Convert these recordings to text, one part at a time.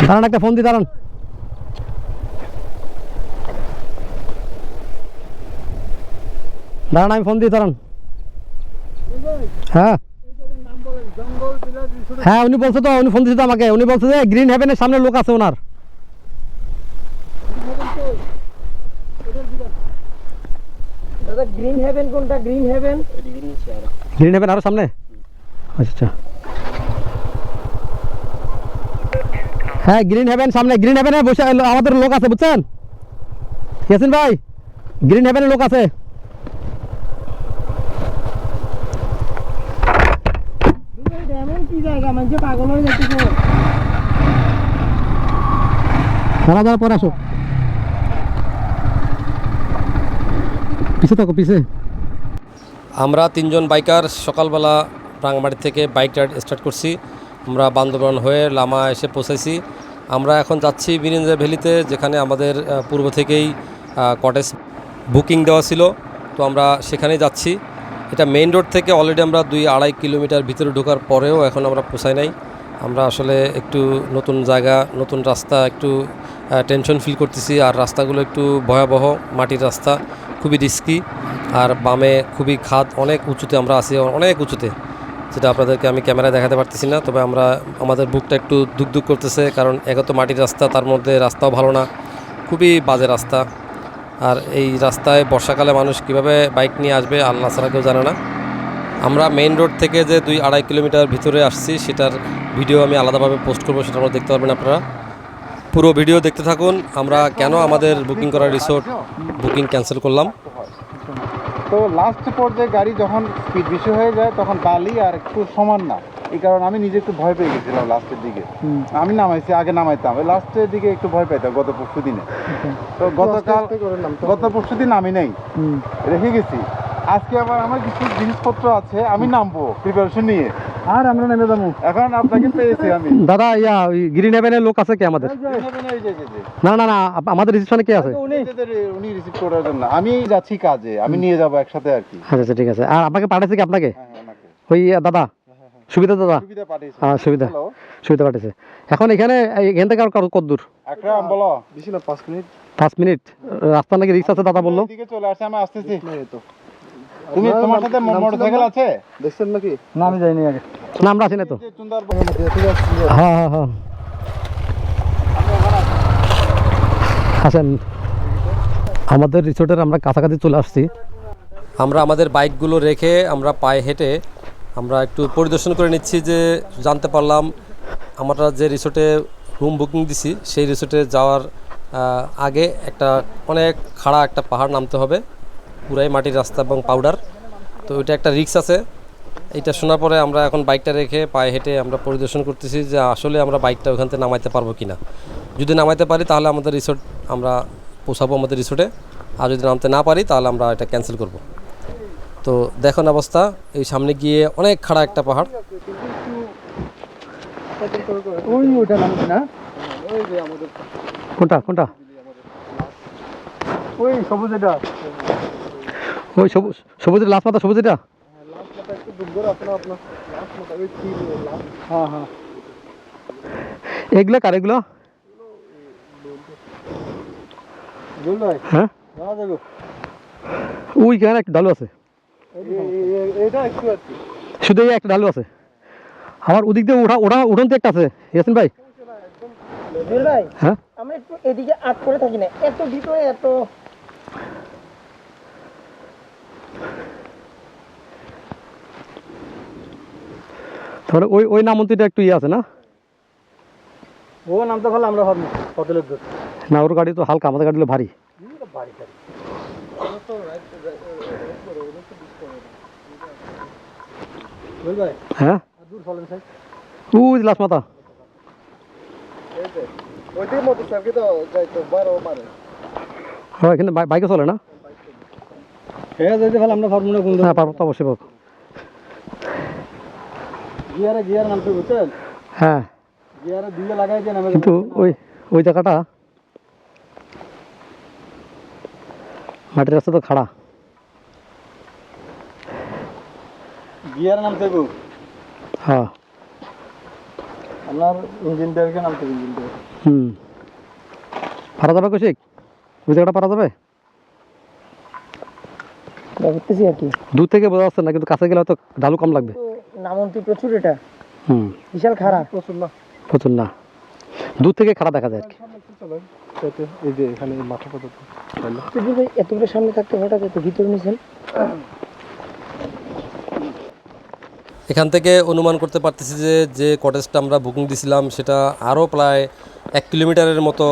দাঁড়ান একটা ফোন দি দাঁড়ান। দাঁড়ান আমি ফোন দিই দাঁড়ান। হ্যাঁ। হ্যাঁ উনি বলছে তো উনি ফোন দিচ্ছে তো আমাকে। উনি বলছে যে গ্রিন হেভেনের সামনে লোক আছে ওনার। গ্রিন হেভেন কোনটা? গ্রিন হেভেন গ্রিন হেভেন আরও সামনে? আচ্ছা আচ্ছা। হ্যাঁ গ্রিন হেভেন সামনে গ্রিন হেভেনে বসে আমাদের লোক আছে, বুঝছেন? ইয়াসিন ভাই গ্রিন হেভেনের লোক আছে। পিছে থাকো, পিছে। আমরা তিনজন বাইকার সকালবেলা রাঙামাটি থেকে বাইক রাইড স্টার্ট করছি। আমরা বান্দরবান হয়ে লামা এসে পৌঁছেছি। আমরা এখন যাচ্ছি বিরিঞ্জা ভ্যালিতে, যেখানে আমাদের পূর্ব থেকেই কটেজ বুকিং দেওয়া ছিল। তো আমরা সেখানেই যাচ্ছি। এটা মেইন রোড থেকে অলরেডি আমরা দুই আড়াই কিলোমিটার ভিতরে ঢোকার পরেও এখন আমরা পোষাই নাই। আমরা আসলে একটু নতুন জায়গা, নতুন রাস্তা, একটু টেনশন ফিল করতেছি। আর রাস্তাগুলো একটু ভয়াবহ, মাটির রাস্তা, খুবই রিস্কি আর বামে খুবই খাদ, অনেক উঁচুতে আমরা আছি অনেক উঁচুতে। যেটা আপনাদেরকে আমি ক্যামেরায় দেখাতে পারতেছি না, তবে আমরা, আমাদের বুকটা একটু দুক করতেছে, কারণ এক তো মাটির রাস্তা, তার মধ্যে রাস্তাও ভালো না, খুবই বাজে রাস্তা। আর এই রাস্তায় বর্ষাকালে মানুষ কীভাবে বাইক নিয়ে আসবে, আল্লাহ ছাড়া কেউ জানে না। আমরা মেইন রোড থেকে যে দুই আড়াই কিলোমিটার ভিতরে আসছি, সেটার ভিডিও আমি আলাদাভাবে পোস্ট করব সেটা আমরা দেখতে পারবেন আপনারা। পুরো ভিডিও দেখতে থাকুন, আমরা কেন আমাদের বুকিং করা রিসোর্ট বুকিং ক্যান্সেল করলাম। তো লাস্ট পর্যায়ে গাড়ি যখন স্পিড বেশি হয়ে যায় তখন বালি আর একটু সমান না। এই কারণে আমি নিজে একটু ভয় পেয়ে গেছিলাম লাস্টের দিকে। আমি নামাইছি আগে নামাইতাম। লাস্টের দিকে একটু ভয় পাইতাম গত পরশু দিনে। তো গতকাল গত পরশু দিন আমি নেই। রেখে গেছি। আজকে আবার আমার কিছু জিনিসপত্র আছে আমি নামবো প্রিপারেশন নিয়ে। আর আমরা নেমে যাব। এখন আপনাকে পেয়েছি আমি। দাদা ইয়া ওই গ্রিন হেভেনের লোক আছে কি আমাদের। না না না আমাদের রিসেপশনে কে আছে? উনি উনি রিসিভ করার জন্য। আমি যাচ্ছি কাজে আমি নিয়ে যাব একসাথে আর কি। আচ্ছা আচ্ছা ঠিক আছে। আর আপনাকে পাঠাইছে কি আপনাকে? হ্যাঁ, হ্যাঁ। ওই দাদা সুবিধা দাদা? হ্যাঁ সুবিধা। সুবিধা পাঠিয়েছে। এখন এখানে এখান থেকে আর কত- দূর? বলো। পাঁচ মিনিট। পাঁচ মিনিট। রাস্তা নাকি রিক্স আছে দাদা বলল। চলে আসছে আমি আসতেছি। তুমি তোমার সাথে মোটরসাইকেল আছে? দেখছেন নাকি? না আমি যাইনি আগে। না আমরা আছি না তো হ্যাঁ হ্যাঁ হ্যাঁ। আসেন। আমাদের রিসোর্টের আমরা কাছাকাছি চলে আসছি। আমরা আমাদের বাইকগুলো রেখে আমরা পায়ে হেঁটে আমরা একটু পরিদর্শন করে নিচ্ছি যে জানতে পারলাম আমরা যে রিসোর্টে রুম বুকিং দিছি সেই রিসোর্টে যাওয়ার আগে একটা অনেক খাড়া একটা পাহাড় নামতে হবে পুরাই মাটির রাস্তা এবং পাউডার। তো ওইটা একটা রিক্স আছে। এটা শোনার পরে আমরা এখন বাইকটা রেখে পায়ে হেঁটে আমরা পরিদর্শন করতেছি যে আসলে আমরা বাইকটা ওখান থেকে নামাইতে পারব কি না যদি নামাইতে পারি তাহলে আমাদের রিসোর্ট আমরা পোষাবো আমাদের রিসোর্টে। আর যদি নামতে না পারি তাহলে আমরা এটা ক্যান্সেল করব। তো দেখুন অবস্থা এই সামনে গিয়ে অনেক খাড়া একটা পাহাড়। ওই ওটা নামছে না কোনটা কোনটা? ওই সবুজ এটা। ওই সবুজ সবুজের লাস্ট মাথা সবুজ এটা? হ্যাঁ হ্যাঁ। এগুলো কার এগুলো? হ্যাঁ? একটা ডালু আছে। শুধু এই একটা ডালু আছে। আমার ওদিক দিয়ে ওঠা ওঠা উঠন্ত একটা আছে। ইয়াসিন ভাই? ভাই হ্যাঁ? আমরা একটু এদিকে আট করে থাকি না। এত ভিতরে এত তাহলে ওই ওই নামন্ত্রীটা একটু ইয়ে আছে না? ও নামতে পারলে আমরা ভাবনি হোটেলের দূর না ওর গাড়ি তো হালকা আমাদের গাড়ি হলো ভারী। হ্যাঁ? ওই লাস্ট মাথা। হ্যাঁ কিন্তু বাইকে চলে না? হ্যাঁ আমরা ফর্মুলা কোন হ্যাঁ পারব তো অবশ্যই পারব। গিয়ারে গিয়ার নামতে বুঝছেন? হ্যাঁ। গিয়ারে দিয়ে লাগাই কিন্তু ওই ওই জায়গাটা মাটির রাস্তা তো খাড়া। গিয়ার নামতে হ্যাঁ। আপনার ইঞ্জিন বেরকে নামতে ইঞ্জিন বের হুম। পারা যাবে কৌশিক ওই জায়গাটা পারা যাবে? করতেছি আর কি দূর থেকে বোঝা যাচ্ছে না কিন্তু কাছে গেলে হয়তো ঢালু কম লাগবে। তো নামন্তি প্রচুর এটা। হুম। বিশাল খারাপ প্রচুর না। প্রচুর না। দূর থেকে খারাপ দেখা যায় আর কি। এই যে এখানে মাথা পর্যন্ত তুই ভাই এতগুলো সামনে থাকতে হঠাৎ এত ভিতরে নিছেন? এখান থেকে অনুমান করতে পারতেছি যে যে কটেজটা আমরা বুকিং দিছিলাম সেটা আরও প্রায় এক কিলোমিটারের মতো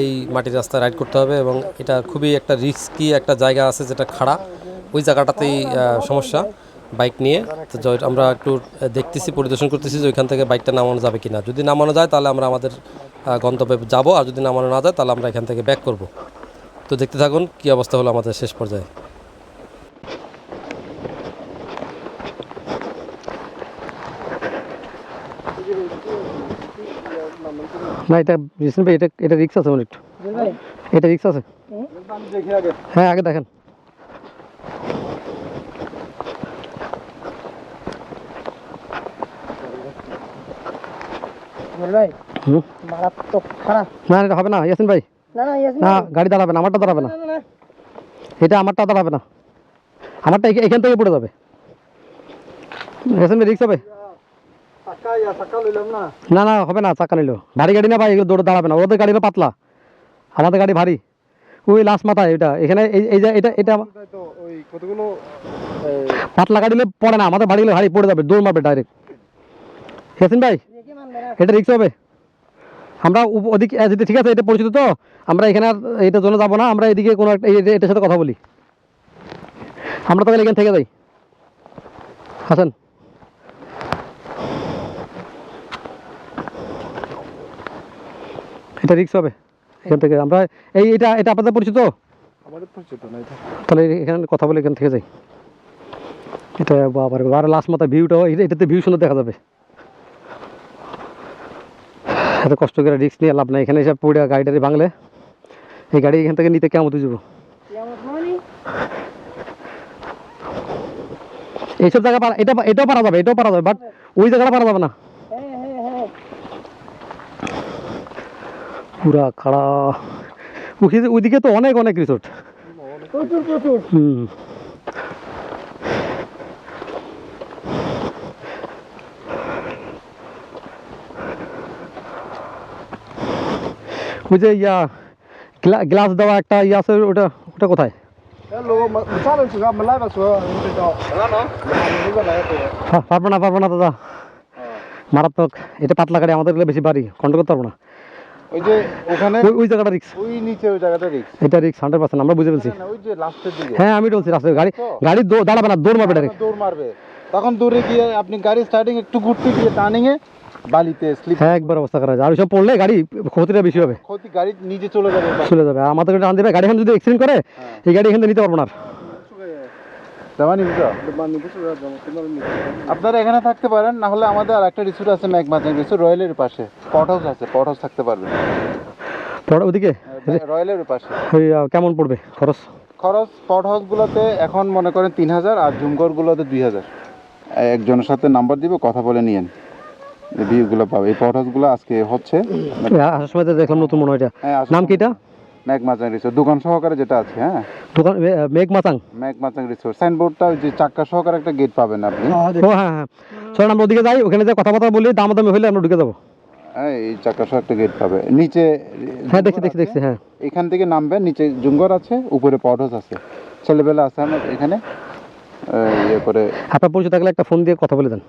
এই মাটির রাস্তায় রাইড করতে হবে এবং এটা খুবই একটা রিস্কি একটা জায়গা আছে যেটা খাড়া। ওই জায়গাটাতেই সমস্যা। বাইক নিয়ে। তো আমরা একটু দেখতেছি পরিদর্শন করতেছি যে ওইখান থেকে বাইকটা নামানো যাবে কিনা। যদি নামানো যায় তাহলে আমরা আমাদের গন্তব্যে যাব। আর যদি নামানো না যায় তাহলে আমরা এখান থেকে ব্যাক করব। তো দেখতে থাকুন কী অবস্থা হলো আমাদের শেষ পর্যায়ে। না এটা রিসেন্ট ভাই এটা এটা রিক্স আছে অনেক ভাই। এটা রিক্স আছে? হ্যাঁ আগে দেখেন। ভাই মারাত্মক খারাপ। না এটা হবে না ইয়াসিন ভাই। না না ইয়াসমিন না গাড়ি দাঁড়াবে না আমারটা দাঁড়াবে না। না, না, না। এটা আমারটা দাঁড়াবে না। আমারটা এখান থেকে পড়ে যাবে। ইয়াসিন ভাই রিক্স হবে? না। না না হবে না চাকা নিল ভারী গাড়ি না ভাই এগুলো দৌড়ে দাঁড়াবে না। ওদের গাড়ি পাতলা। আমাদের গাড়ি ভারী। ওই লাস্ট মাথায় এটা। এখানে এই এই যে এটা এটা তো ওই কতগুলো পাতলা গাড়ি পড়ে না। আমাদের বাড়ি গেলে ভারী পড়ে যাবে দৌড় মারবে ডাইরেক্ট ইয়াসিন ভাই? এটা রিক্স হবে। আমরা ওদিকে যদি ঠিক আছে এটা পরিচিত তো? আমরা এখানে আর এটার জন্য যাব না আমরা এদিকে কোনো একটা এটার সাথে কথা বলি। আমরা তাহলে এখান থেকে যাই। হাসান। এটা রিক্স হবে এখান থেকে। আমরা এই এটা এটা আপনাদের পরিচিত আমাদের পরিচিত না এটা। তাহলে এখানে কথা বলে এখান থেকে যাই। এটা বাবার আর লাস্ট মাথা ভিউটা এটাতে ভিউ সুন্দর দেখা যাবে। এত কষ্ট করে রিস্ক নিয়ে লাভ নাই। এখানে এসে পড়ে গাড়িটারি বাংলে এই গাড়ি এখান থেকে নিতে কেমন যাব এইসব জায়গা পারা এটা এটাও পারা যাবে এটাও পারা যাবে বাট ওই জায়গাটা পারা যাবে না। হ্যাঁ হ্যাঁ হ্যাঁ। পুরা খাড়া। ওই- ওইদিকে তো অনেক অনেক রিসোর্ট হুম। ওই যে ইয়া গ্লাস দেওয়া একটা ইয়া আছে ওটা ওটা কোথায়? হ্যাঁ, পারব না পারব না দাদা। মারাত্মক এটা পাতলা গাড়ি আমাদের বেশি বাড়ি কন্ট্রোল করতে পারব না। ওই যে ওখানে ওই ওই জায়গাটা রিক্স ওই নিচে ওই জায়গাটা রিক্স এটা রিক্স হান্ড্রেড পার্সেন্ট আমরা বুঝে ফেলছি। হ্যাঁ আমি বলছি রাস্তায় গাড়ি গাড়ি দৌ- দাঁড়াবে না দৌড় মারবে ডাইরেক্ট দৌড় মারবে। তখন দূরে গিয়ে আপনি গাড়ি স্টার্টিং একটু ঘুরতে গিয়ে টার্নিং এ বালিতে স্লিপ হ্যাঁ একবার অবস্থা করা যায় আর সব পড়লে গাড়ি ক্ষতিটা বেশি হবে। ক্ষতি গাড়ি নিজে চলে যাবে চলে যাবে। আমাদের গাড়ি টান দেবে। গাড়ি এখন যদি অ্যাক্সিডেন্ট করে এই গাড়ি এখান থেকে নিতে পারব না আপনারা এখানে থাকতে পারেন না হলে আমাদের আর একটা রিসোর্ট আছে ম্যাকমাচাং রিসোর্ট রয়্যালের পাশে। পট হাউস আছে পট হাউস থাকতে পারবেন। পরে ওদিকে? রয়্যালের পাশে। ওই কেমন পড়বে খরচ? খরচ পট হাউসগুলোতে এখন মনে করেন তিন হাজার আর জুমঘরগুলোতে দুই হাজার। একজনের সাথে নাম্বার দিব কথা বলে নিয়েন। ভিউগুলো পাবে। এই পট হাউসগুলো আজকে হচ্ছে। আসার দেখলাম নতুন মনে হয় এটা। হ্যাঁ নাম কি এটা? ম্যাকমাচাং রিসোর্ট দোকান সহকারে যেটা আছে হ্যাঁ। দোকান ম্যাকমাচাং রিসোর্ট সাইনবোর্ডটা ওই যে চাক্কা সহকারে একটা গেট পাবেন আপনি। ও হ্যাঁ হ্যাঁ। চলেন আমরা ওদিকে যাই। ওখানে যে কথাবার্তা বলি দাম দামি হলে আমরা ঢুকে যাব। হ্যাঁ এই চাক্কা সহ একটা গেট পাবে। নিচে হ্যাঁ দেখছি জুমঘর দেখছি হ্যাঁ। এখান থেকে নামবেন। নিচে জুমঘর আছে উপরে পট আছে। ছেলেবেলা আছে আমার এখানে। ইয়ে করে আপনার পরিচয় থাকলে একটা ফোন দিয়ে কথা বলে দেন।